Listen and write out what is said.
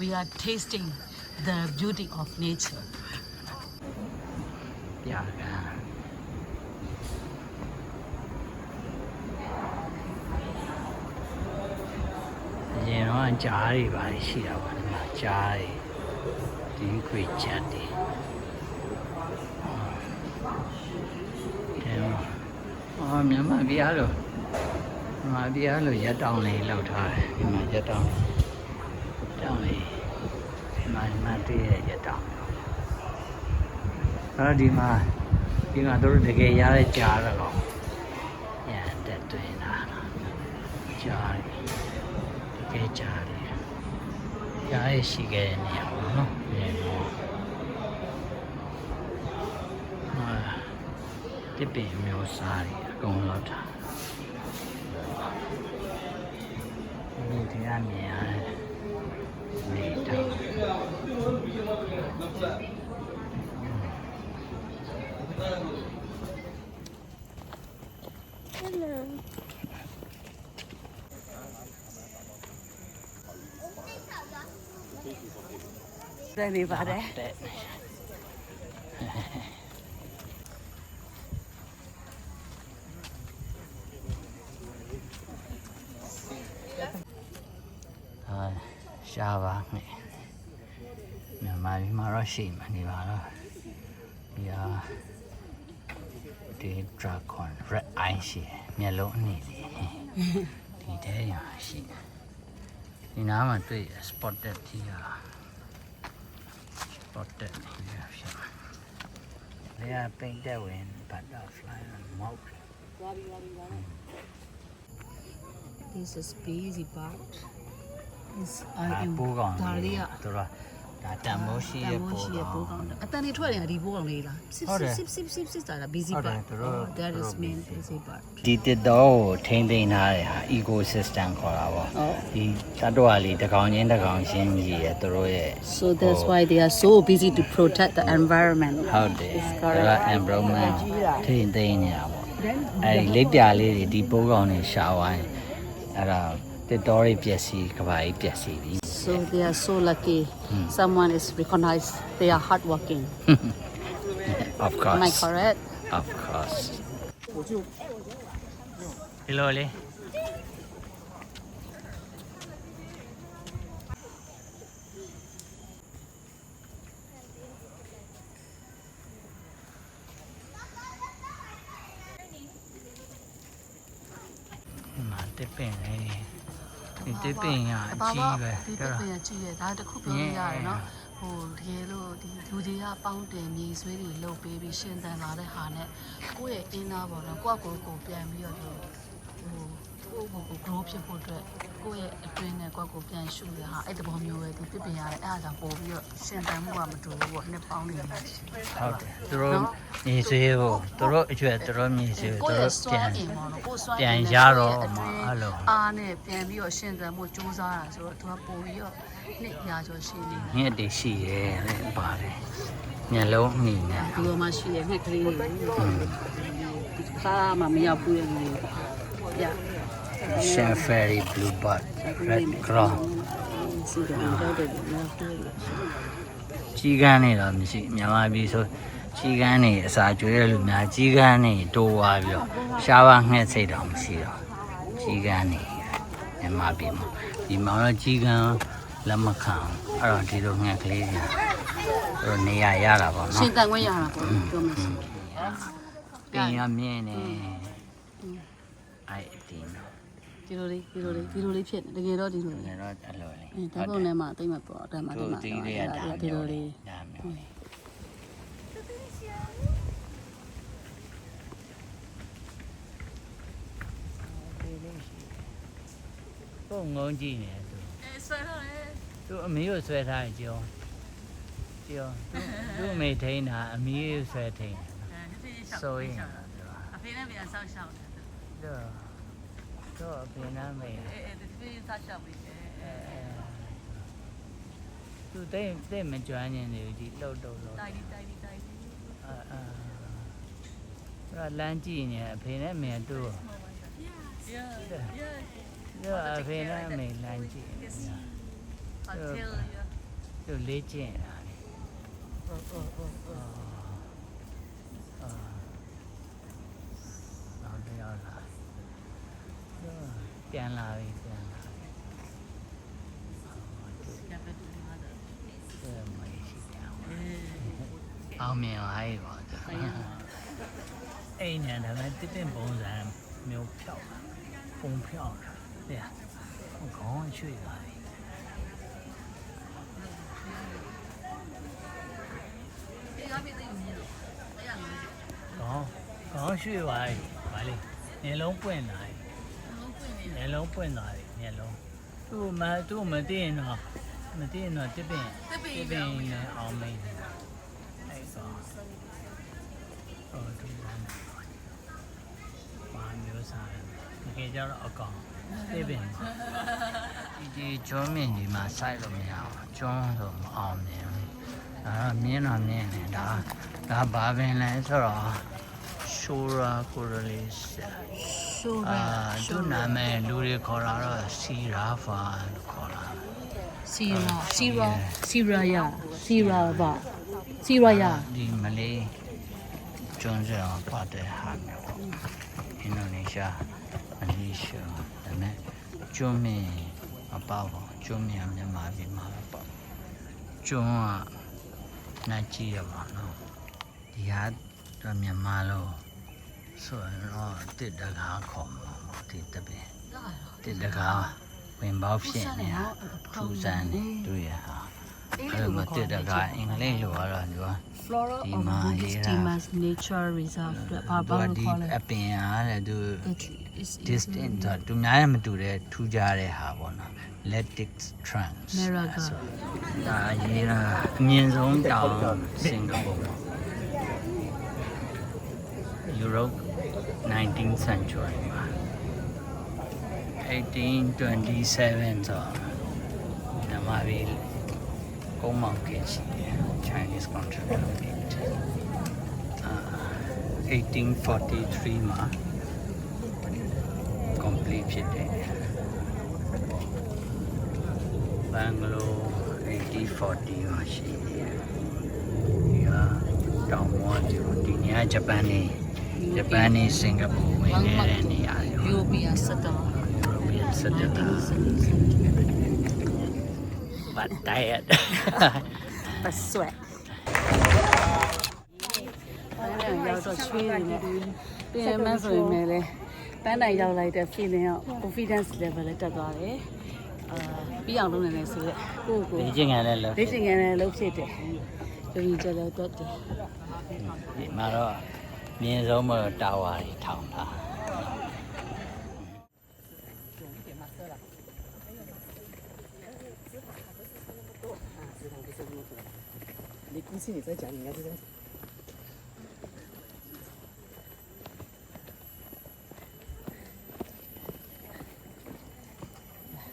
we are tasting the beauty of nature ပြကန်အရင်တော့ကြားတွေပါရှိတာပါဒီမှာကြားတွေဒီခွေချက်တွေအဲအော်မြန်မာပြည်အားလို့မြန်မာပြည်အားလို့ရက်တောင်လေးလောက်ထားတယ်ဒီမှာရက်တောင် တောင်လေးဒီမှာဒီမှာတွေ့ရရက်တောင်အဲ့တော့ဒီမှာဒီမှာတို့တကယ်ရတဲ့ကြားတော့ညတက်တွင်လာကြားတကယ်ကြားတယ်ကြားရရှိခဲ့တဲ့နေရာပေါ့နော်ဒီတော့အာဒီပင်မျိုးစားတွေအကုန်လောက်တာ ပြန်နေပါတယ်တဲ့အာရှားပါ မယ်မြန်မာပြည်မှာတော့ရှိမှနေပါတော့ဒီဟာဒီ dragon red eye ရှိတယ်မျက်လုံးအနည်းလေးဒီတဲရရှိတယ်ဒီနားမှာတွေ့ရ spotted ကြီးဟာ spotted ကြီးဟာဖြစ်တယ် They are painted with butterfly and mouse. this is busy part is ဒါ I am ပိုးကောင် ဒါလေးကသူတို့ဒါတန်မိုးရှိရဲ့တန်ပိုးရှိရဲ့ကောပိုးင်ကောင်အတန်နေထွက်နေတာဒီပိုးကောင်လေးလား sip ဟုတ်တယ် sip sip sip sip တာ busy ဟုတ်တယ် part သူတို့ Oh, that သူ is တို့ main busy busy part ဒီတစ်တော့ကိုထိမ့်သိမ်းထားတဲ့ဟာ ecosystem ခေါ်တာပေါ့ဟုတ်ဒီတတ်တော်လေးတစ်ကောင်ချင်းတစ်ကောင်ချင်းကြီးရဲ့သူတို့ရဲ့ so that's why they are so busy to protect the environment ဟုတ်တယ် It's ဒါ correct. က environment ကြီးတာထိမ့်သိမ်းနေတာပေါ့ then အဲဒီလိပ်ပြာလေးတွေဒီပိုးကောင်တွေရှာဝိုင်းအဲ့ဒါတစ်တော်တွေပျက်စီးကဘာကြီးပျက်စီးပြီ so they are so lucky. Mm. Someone is recognized. They are hardworking. of course. Am I correct? Of course. Hello, Ali. Eh? ဒီတစ်ပင်ကအကြီးပဲဒီပြောတစ်တာပင်ကကြီးရဲ့ဒါတစ်ခုပြောလို့ရတယ်နော်ဟိုတကယ်လို့ဒီလူတွေကပေါင်းတင်မြေဆွေးတွေလှုပ်ပေးပြီးရှင်းတန်လာတဲ့ဟာနဲ့ကိုယ့်ရဲ့အင်းသားပေါ့နော်ကိုယ့်ကိုယ်ကိုပြန်ပြီးတော့ဒီဟို ကိုယ့်ကိုယ်ကို grow ဖြစ်ဖို့အတွက်ကိုယ့်ရဲ့အတွင်းနဲ့ကိုယ့်ကိုယ်ပြန်ရှုရဟာအဲ့တဘောမျိုးပဲဒီပြပင်ရတယ်အဲ့ဒါကြောင့်ပို့ပြီးတော့ရှင်းတန်မှုကမတူဘူးပေါ့နှစ်ပေါင်းနေမှာရှိဟုတ်တယ်သူတို့မြေဆွေးဖို့သူတို့အကျွတ်သူတို့မြေဆွေးဖို့သူကိုယ့်ရဲ့တို့စွပြန်မ်းအင်ပေါ့နော်ကိုယ်စွမ်းအင်ပြန်နဲ့ရတော့ကိုယ့်ရဲ့မှအတွင်းအဲ့လိုအားနဲ့ပြန်ပြီးတော့ရှင်းတန်မှုစူးစမ်းတာဆိုတော့သူကပို့ပြီးတော့နှစ်ရာကျော်ရှိနေတယ်ငှက်တွေရှိရဲတဲ့ပါတယ်မျက်လုံးအမိနဲ့ဒီလိုမှရှိရငှက်ကလေးတွေဒီခါမှမရောက်ဘူးလေပြ Shell Fairy Bluebird Red Crown စီကံတော့တယ်နော်ကြီးကန်းနေတော့မရှိမြန်မာပြည်ဆိုကြီးကန်းနေအစာကျွေးတဲ့လူများကြီးကန်းနေတိုးသွားပြီးတော့ရှားပါငှက်စိတ်တော့မရှိတော့ကြီးကန်းနေမြန်မာပြည်မှာဒီမှာတော့ကြီးကန်းလက်မခံအဲ့တော့ဒီလိုငှက်ကလေးတွေတို့နေရရတာပေါ့ရှနော်င်းတန်ခွင့်ရတာပေါ့ပြောမှရှိပင်ရမြင့်နေအဲ့ဒီနော် ဒီလိုလေးဒီလိုလေးဒီလိုလေးဖြစ်တကယ်တော့ဒီလိုငါလေးတော့အဲ့လိုလေအဲဓာတ်ပုံထဲမှာတိတ်မပေါ်တယ်မှာတိတို့တ်မှာဒီလေးကဒါဒီလိုလေးဒါမျိုးလေးပုံငုံကြည့်နေသူအဲဆွဲတော့လေသူအမေကိုဆွဲထားရင်ကြောကြောသူ့အမေထိန်းတာအမေကိုဆွဲထိန်းတာအဲဒီဒီဆိုရင်သူအဖေနဲ့ပြန်ဆောက်ရှောက်တယ်တော့ တော့အပြင်နားမေးအဲအဲဒီဖေးဆောက်ရှောက်ပြီးတယ်သူတိတ်တိတ်မကြွမ်းနေတယ်ဒီလှုပ်တော့လှုပ်တိုက်ပြီးတိုက်ပြီးတိုက်ပြီးအာအာအဲ့လမ်းကြည့်နေအဖေနဲ့အမေတို့ Yeah, yeah. တော့အဖေနဲ့အမေလမ်းကြည့်နေ Until yeah. သူလေးကျင့်တာလေဟုတ်ဟုတ်ဟုတ်ဟုတ်အာနောက်တစ်ယောက်လာ ပြန်လာပြီပြန်လာပြီကပ်တူလေးမှာတော့အဲမရှိပြန်ဘူးအေးအောင်မြင်ပါရဲ့ပေါ့ဆိုင်ရအိမ်နဲ့ဒါပေမဲ့တစ်တင်ပုံစံမျိုးဖြောက်တာပုံဖြောက်တာတဲ့ခေါင်းရွှေ့သွားပြီဒီကပြည့်သိမြင်တော့အဲ့ရလို့ခေါင်းခေါင်းရွှေ့သွားပြီဗာလေမျက်လုံးပွင့်သွားပြီလုံးပွင့်နေ မျက်လုံးပွင့်သွားပြီမျက်လုံးသူ့မသူ့မသိရင်တော့မသိရင်တော့တစ်ပင်တစ်ပင်တစ်ပင်နဲ့အောင်မင်းနေတာအဲ့တော့ဟောသူကဘာမျိုးစားလဲတကယ်ကြတော့အကောင်တစ်ပင်ဒီဒီကျွန်းမြင့်ဒီမှာစိုက်လို့မရဘူးကျွန်းဆိုမအောင်မြင်ဘူးဒါတော့မြင်းတော့မြင်တယ်ဒါဒါဘာပင်လဲဆိုတော့ ရှိုရာကိုရလေးစရှိုးအာရသူ့နာမည်လူတွေခေါ်လာတော့စီရာဖာလို့ခေါ်လာစီရာစီရာစီရာယာစီရာဘာစီရာယာဒီမလေးကျွန်းစရာပတ်တဲ့ဟာမျိုးပေါ့အင်ဒိုနီးရှားမလေးရှားဒါပေမဲ့ကျွန်းမင်းမပေါ့ပေါ့ကျွန်းမင်းကမြန်မာပြည်မှာပဲပေါ့ကျွန်းကနှက်ကြည့်ရပါတော့ဒီဟာတော့မြန်မာလို့ ဆိုရင်တော့တစ်တကားခေါ်မှာပေါ့ဒီတပင်တစ်တကားဝင်ပေါက်ဖြစ်နေတာထူဆန်းနေတွေ့ရဟာအဲ့လိုမတစ်တကားအင်္ဂလိပ်လိုကတော့သူက Flora Di of Maya. Buddhist Timas Nature Reserve အတွက်ဘာသူဘာကလို့ဒီခေါ်လဲအပင်အားတဲ့သူ It's distinct ဆိုသူများရမတူတဲ့ထူးခြားတဲ့ဟာပေါ့နော် Latix trans Meraga ဒါရေးတာအမြင့်ဆုံးတောင်စင်ကာပူပေါ့ Europe 19th century မှာ1827ဆိုမြန်မာပြည်ကုန်းမောင်ကင်ရှိတယ် Chinese contributed အာ1843မှာ complete ဖြစ်တယ်ဘန်ဂလို1840မှာရှိတယ်ဒီဟာတောင်မော်ဒီဒီနေရာဂျပန်နေဂျပန်နေစင်ကာပူဝင်နေတဲ့နေရာတွေ European Center European Center but tired ပတ်ဆွဲအဲ့ဒါရောက်တော့ချွေးနေတယ်ပြင်မဆိုရင်လည်းပန်းတိုင်ရောက်လိုက်တဲ့ feeling က confidence level လည်းတက်သွားတယ်အာပြီးအောင်လုပ်နေတယ်ဆိုတော့ကိုယ့်ကိုယ်ဒီချင်းကန်လည်းလို့လေ့ကျင့်ခန်းလည်းလုပ်ဖြစ်တယ်ယုံကြည်ချက်လည်းတက်တယ်ဒီမှာတော့ 你怎င်းစုံမတာဝါတွေထောင်တာကျုံး